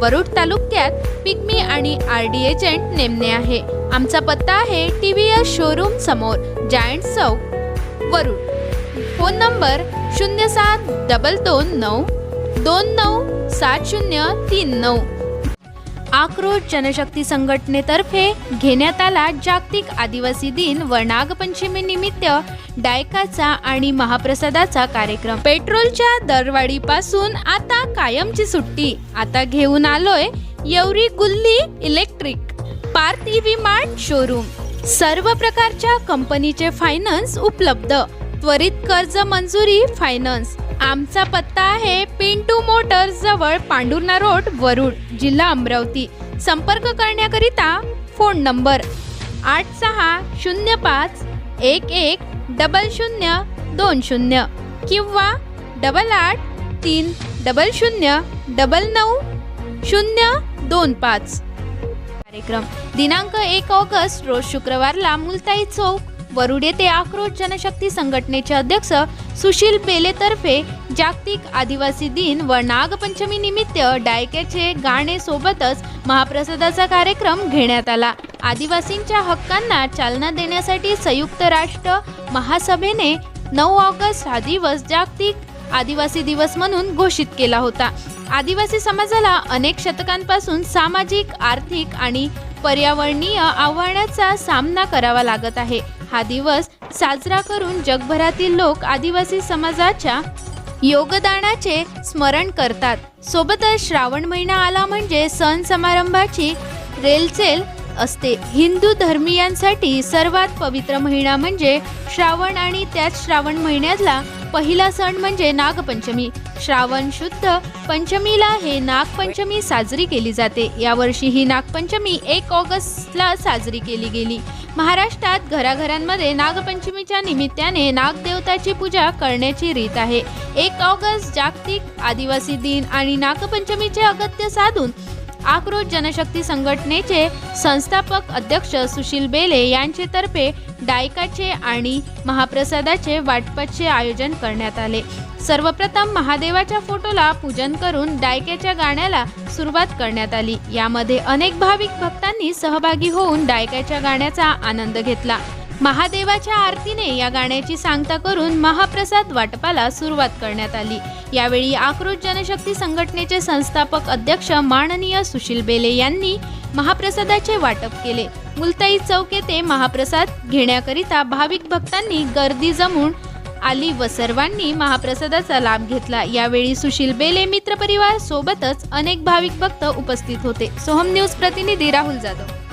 वरुड तालुक्यात पिग्मी आणि R D agent नेमणे आहे. आमचा पत्ता आहे टी व्ही एस शोरूम समोर Giant Chowk Warud. Phone number शून्य सात डबल दोन नऊ दोन नऊ सात शून्य तीन नऊ. आक्रोश जनशक्ती संघटनेतर्फे घेण्यात आला जागतिक आदिवासी दिन व नागपंचमी निमित्त डायकाचा आणि महाप्रसादाचा कार्यक्रम. पेट्रोलच्या दरवाढीपासून आता कायमची सुट्टी. आता घेऊन आलोय येवरी गुल्ली electric. Parth EV mart showroom. सर्व प्रकारच्या कंपनीचे फायनान्स उपलब्ध. त्वरित कर्ज मंजुरी फायनान्स आमचा पत्ता आहे पिंटू मोटर्स जवळ पांडुर्णा रोड वरुड जिल्हा अमरावती. संपर्क करण्याकरिता फोन नंबर आठ सहा शून्य पाच एक एक डबल शून्य दोन शून्य किंवा डबल आठ तीन डबल शून्य डबल नऊ शून्य दोन पाच. कार्यक्रम. दिनांक एक ऑगस्ट रोज शुक्रवारला मुलताई चौक. वरुड येथे आक्रोश जनशक्ती संघटनेचे अध्यक्ष सुशील बेलेतर्फे जागतिक आदिवासी दिन व नागपंचमी निमित्त डायक्याचे गाणे सोबतच महाप्रसादाचा कार्यक्रम घेण्यात आला. आदिवासींच्या हक्कांना चालना देण्यासाठी संयुक्त राष्ट्र महासभेने नऊ ऑगस्ट हा दिवस जागतिक आदिवासी दिवस म्हणून घोषित केला होता. आदिवासी समाजाला अनेक शतकांपासून सामाजिक आर्थिक आणि पर्यावरणीय आव्हानाचा सामना करावा लागत आहे. हा दिवस साजरा करून जगभरातील लोक आदिवासी समाजाच्या योगदानाचे स्मरण करतात. सोबतच श्रावण महिना आला म्हणजे सण समारंभाची रेलचेल असते. हिंदू धर्मीयांसाठी सर्वात पवित्र महिना म्हणजे श्रावण आणि त्याच श्रावण महिन्यातला पहिला सण म्हणजे नागपंचमी. श्रावण शुद्ध पंचमीला हे नागपंचमी साजरी केली जाते. यावर्षी ही नागपंचमी एक ऑगस्टला साजरी केली गेली. महाराष्ट्रात घराघरांमध्ये नागपंचमीच्या निमित्ताने नागदेवताची पूजा करण्याची रीत आहे. एक ऑगस्ट जागतिक आदिवासी दिन आणि नागपंचमीचे अगत्य साधून आक्रोश जनशक्ती संघटनेचे संस्थापक अध्यक्ष सुशील बेले यांचेतर्फे डायकाचे आणि महाप्रसादाचे वाटपाचे आयोजन करण्यात आले. सर्वप्रथम महादेवाच्या फोटोला पूजन करून डायक्याच्या गाण्याला सुरुवात करण्यात आली. यामध्ये अनेक भाविक भक्तांनी सहभागी होऊन डायक्याच्या गाण्याचा आनंद घेतला. महादेवाच्या आरतीने या गाण्याची सांगता करून महाप्रसाद वाटपाला सुरुवात करण्यात आली. यावेळी आक्रोश जनशक्ती संघटनेचे संस्थापक अध्यक्ष माननीय सुशील बेले यांनी महाप्रसादाचे वाटप केले. मुलताई चौक येथे महाप्रसाद घेण्याकरिता भाविक भक्तांनी गर्दी जमून आली व सर्वांनी महाप्रसादाचा लाभ घेतला. यावेळी सुशील बेले मित्रपरिवार सोबतच अनेक भाविक भक्त उपस्थित होते. सोहम न्यूज प्रतिनिधी राहुल जाधव.